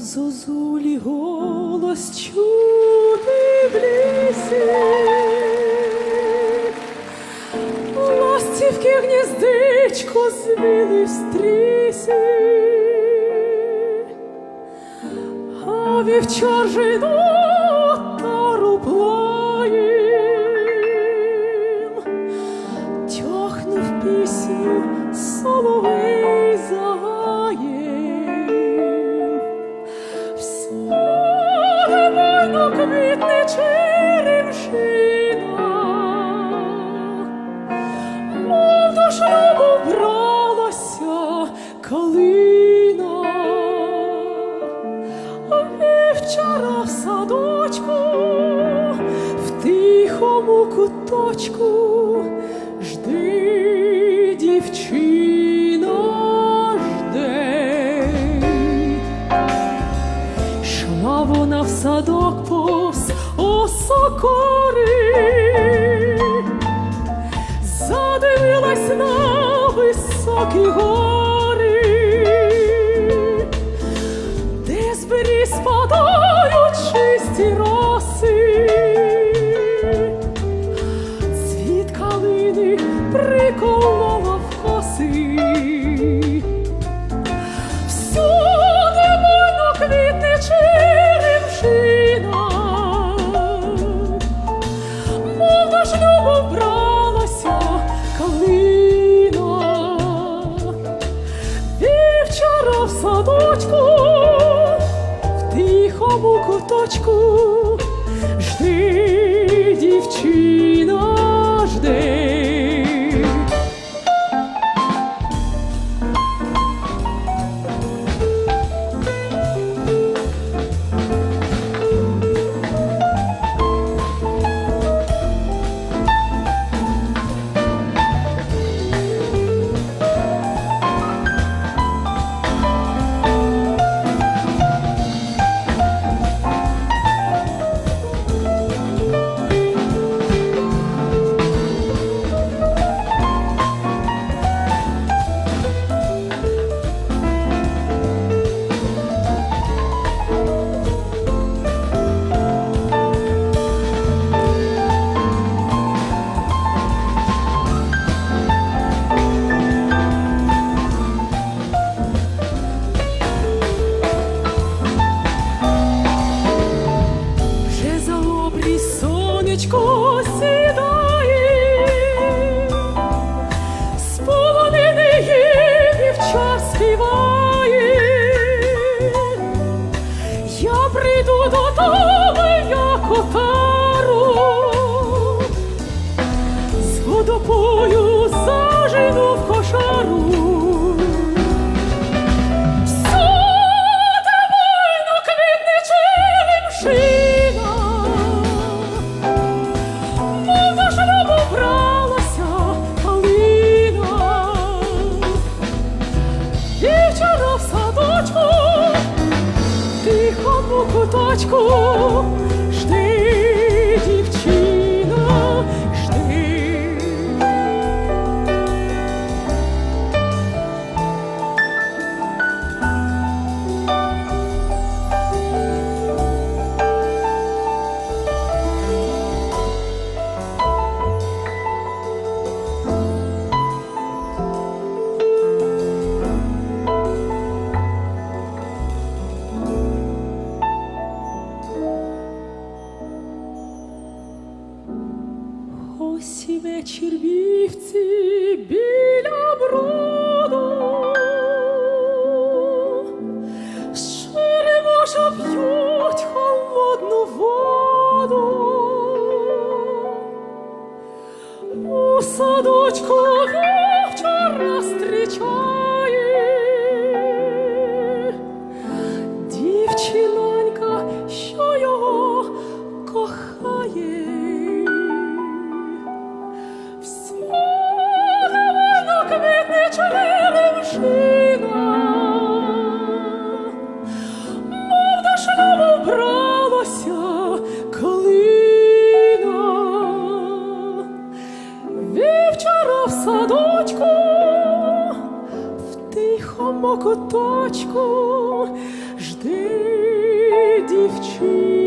зозулі голос чути в лісі. Ластівки гніздечко звіли в стрісі, а вівчар жину мов до шлюбу бралася калина, вівчара в садочку, в тихому куточку, жди, дівчина, жди. Шла вона в садок повз осокори, saki hoa в садочку, в тихому куточку, жди, дівчина, жди. До шлюбу бралася калина. Вівчара в садочку, в тихому куточку, вечір вівці біля броду, Черемоша п'ють холодну воду. У садочку вчора зустрічає куточку, жди дівчина.